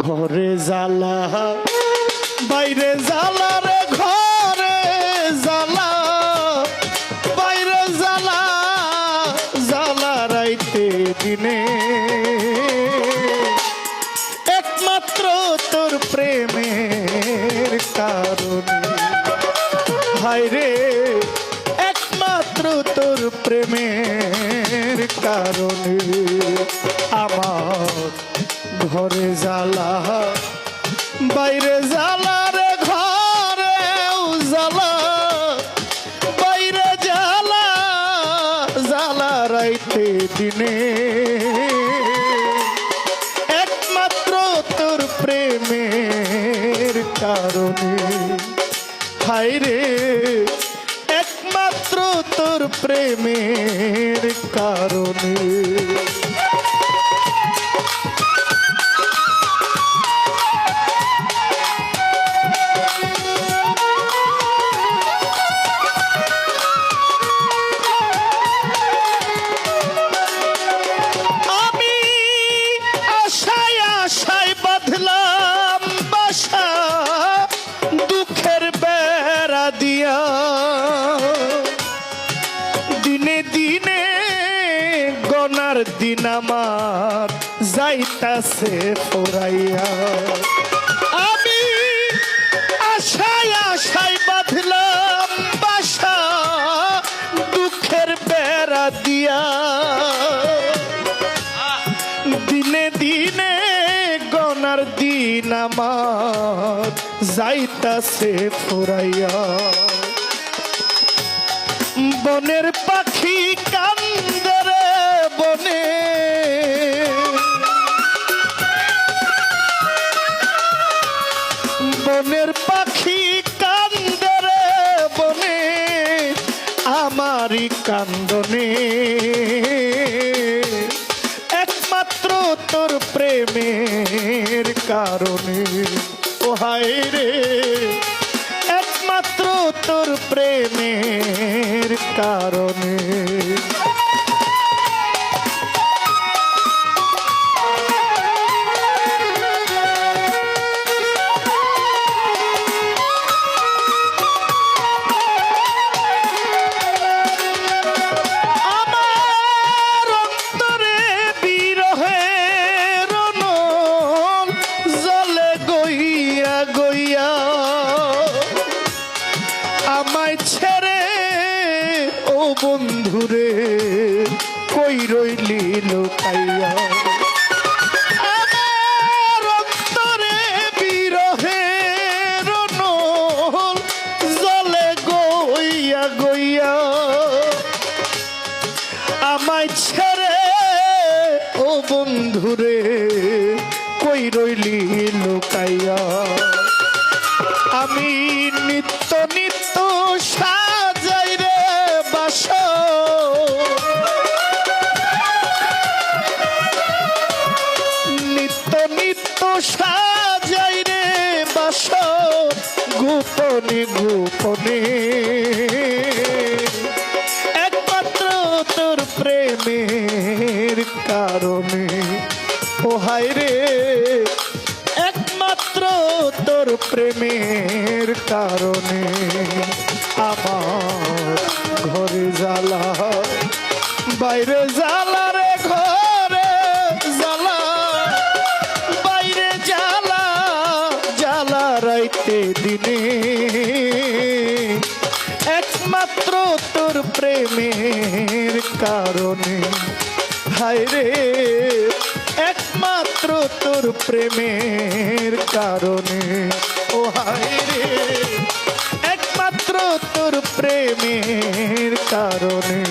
ঘরে জ্বালা, বাইরে জ্বালা রে, ঘরে জ্বালা, বাইরে জ্বালা জ্বালা রাইতে দিনে। একমাত্র তোর প্রেমের কারণে। হায় রে, একমাত্র তোর প্রেমের কারণে। আমার ঘরে জ্বালা, বাইরে জ্বালা রে, ঘরে জ্বালা বাইরে জ্বালা জ্বালা রাইতে দিনে। একমাত্র তোর প্রেমের কারণে। হায় রে, একমাত্র তোর প্রেমের কারণে। আমার যাইতাছে ফোরাইয়া। আমি আশায় আশায় বাঁধলাম বাসা দুঃখের বেড়া দিয়া। দিনে দিনে গনার দিন আমার যাইতাছে ফুরাইয়া। বনের পাখি কান্দরে বনের পাখি কান্দরে বনে, আমারই কান্দনে। একমাত্র তোর প্রেমের কারণে। ও হায় রে, একমাত্র তোর প্রেমের কারণে। বন্ধুরে কই রইলি লুকাইয়া? আমায় ছেড়ে ও বন্ধুরে কই রইলি লুকাইয়া? আমি নিত্য গোপনে। গোপনে একমাত্র তোর প্রেমের কারণে। ও হায় রে, একমাত্র তোর প্রেমের কারণে। আমার ঘরে জ্বালা বাইরে জ্বালা দিনে। একমাত্র তোর প্রেমের কারণে। হায় রে, একমাত্র তোর প্রেমের কারণে। ও হায় রে, একমাত্র তোর প্রেমের কারণে।